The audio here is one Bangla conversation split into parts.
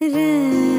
শ্যাম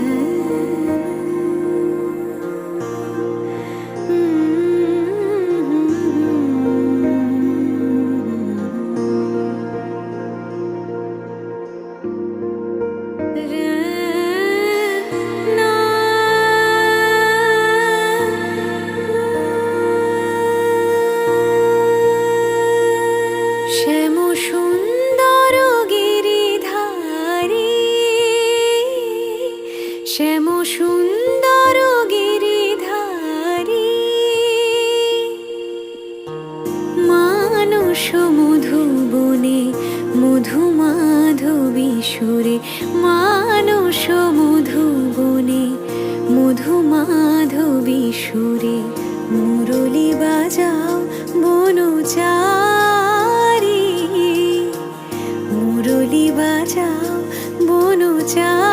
শ্যাম সুন্দর গিরিধারী। মানস মধুবনে মধু মাধবী সুরে। মানস মধুবনে মধু মাধবী সুরে। মুরলি বাজাও বনচারি। মুরলি বাজাও বনচারি।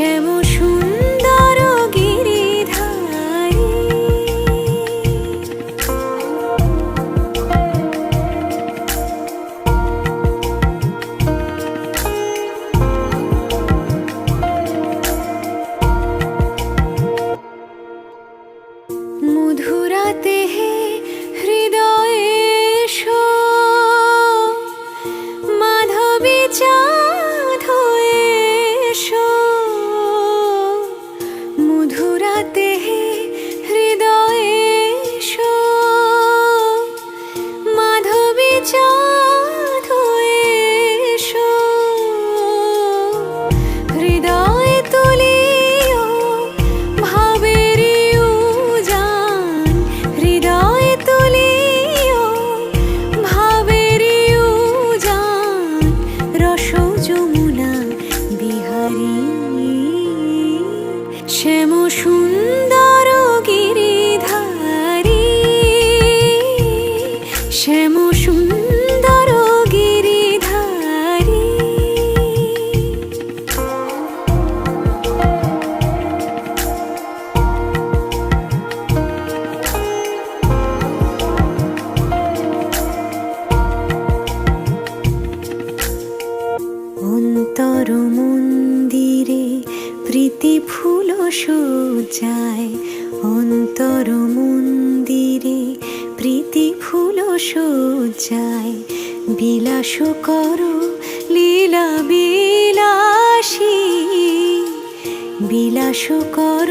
শ্যাম সুন্দর গিরিধারী। মধুরাতে সুন্দর গিরিধারী। অন্তর মন্দিরে প্রীতি ফুল অন্তর মন্দিরে প্রীতি ফুল সজ্জায় বিলাস কর লীলা বিলাসী। বিলাস কর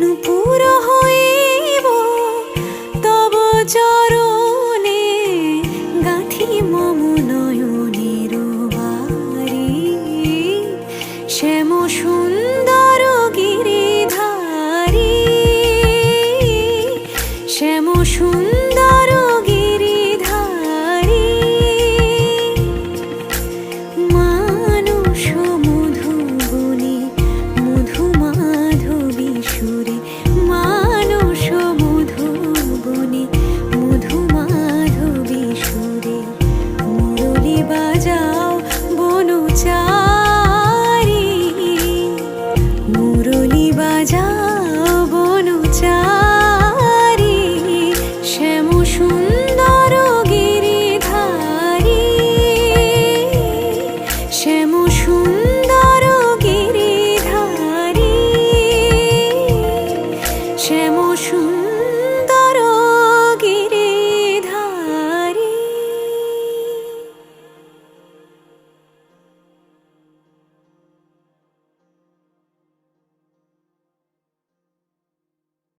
নুপুর হইব তব চরণে গাঁথি মম নয়নের বাড়ি। শ্যাম সুন্দর গিরিধারী শ্যাম সুন্দর 찾아